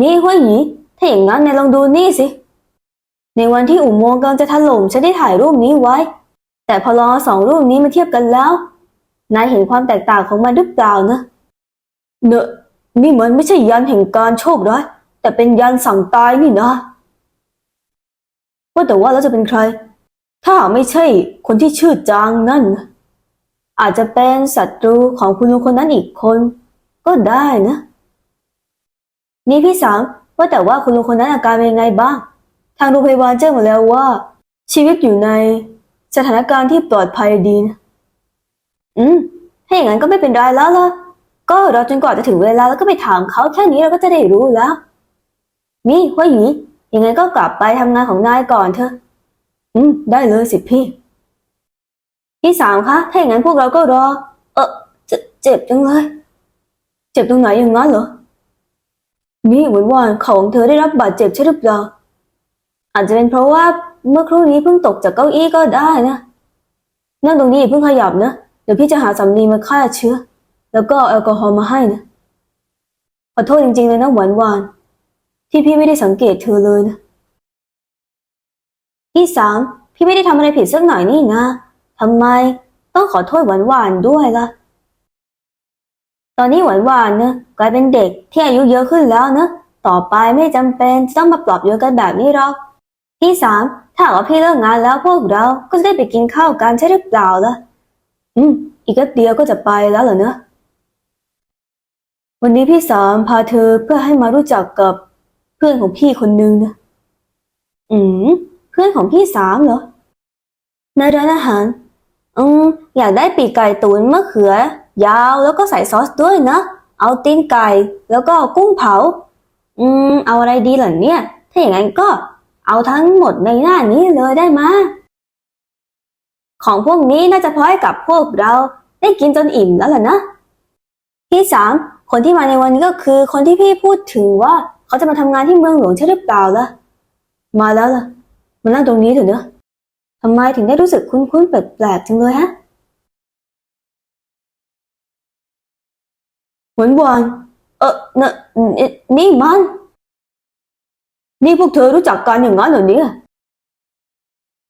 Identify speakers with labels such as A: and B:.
A: นี่หัวหยีถ้าอย่างนั้นนายลองดูนี่สิ ในวันที่อุโมงค์กำลังจะถล่มฉันได้ถ่ายรูปนี้ไว้ แต่พอลองเอาสองรูปนี้มาเทียบกันแล้ว นายเห็นความแตกต่างของมันหรือเปล่านะเนอะนี่เหมันไม่ใช่ยันแห่งการโชคร้ายแต่เป็นยันสั่งตายนี่นะว่าแต่ว่าแล้วจะเป็นใคร ถ้าไม่ใช่คนที่ชื่อจางนั่น อาจจะเป็นศัตรูของคุณลุงคนนั้นอีกคน ก็ได้นะ นี่พี่สามว่าแต่ว่าคุณลุงคนนั้นอาการเป็นยังไงบ้าง ทางโรงพยาบาลแจ้งมาแล้วว่า ชีวิตอยู่ในสถานการณ์ที่ปลอดภัยดีนะอืม ถ้าอย่างนั้นก็ไม่เป็นไรแล้วล่ะ ก็รอจนกว่าจะถึงเวลาแล้วก็ไปถามเขาแค่นี้เราก็จะได้รู้แล้ว นี่หัวหยียังไงก็กลับไปทำงานของนายก่อนเถอะ อืม ได้เลยสิพี่ พี่สามคะ ถ้าอย่างนั้นพวกเราก็รอ เออเจเจ็บจังเลย เจ็บตรงไหนอย่างนั้นเหรอ นี่เหมือนว่าเขาของเธอได้รับบาดเจ็บใช่หรือเปล่า อาจจะเป็นเพราะว่าเมื่อครู่นี้เพิ่งตกจากเก้าอี้ก็ได้นะ นั่งตรงนี้เพิ่งขยับนะ เดี๋ยวพี่จะหาสำลีมาฆ่าเชื้อ แล้วก็แอลกอฮอล์มาให้นะ ขอโทษจริงๆเลยนะหวานหวาน ที่พี่ไม่ได้สังเกตเธอเลยนะพี่สามพี่ไม่ได้ทำอะไรผิดสักหน่อยนี่นะทำไมต้องขอโทษหวานหวานด้วยล่ะ ตอนนี้หวานหวานนะ กลายเป็นเด็กที่อายุเยอะขึ้นแล้วนะ ต่อไปไม่จำเป็นจะต้องมาปลอบโยนกันแบบนี้หรอกพี่สามถ้าหากว่าพี่เลิกงานแล้วพวกเราก็จะได้ไปกินข้าวกันใช่หรือเปล่าล่ะ อืม อีกแป๊บเดียวก็จะไปแล้วเหรอเนอะวันนี้พี่สามพาเธอเพื่อให้มารู้จักกับเพื่อนของพี่คนนึงนะ อืม เพื่อนของพี่สามเหรอ ในร้านอาหาร อืม อยากได้ปีกไก่ตุ๋นมะเขือ ยาวแล้วก็ใส่ซอสด้วยนะ เอาตีนไก่แล้วก็กุ้งเผา อืม เอาอะไรดีล่ะเนี่ย ถ้าอย่างนั้นก็เอาทั้งหมดในหน้านี้เลยได้ไหมของพวกนี้น่าจะพอให้กับพวกเราได้กินจนอิ่มแล้วล่ะนะ ที่สามคนที่มาในวันนี้ก็คือคนที่พี่พูดถึงว่าเขาจะมาทำงานที่เมืองหลวงใช่หรือเปล่าล่ะ มาแล้วล่ะ มานั่งตรงนี้เถอะเนอะทำไมถึงได้รู้สึกคุ้นๆแปลกๆจังเลยฮะ หวานหวานเออนอะนี่นี่มัน นี่พวกเธอรู้จักกันอย่างนั้นเหรอเนี่ย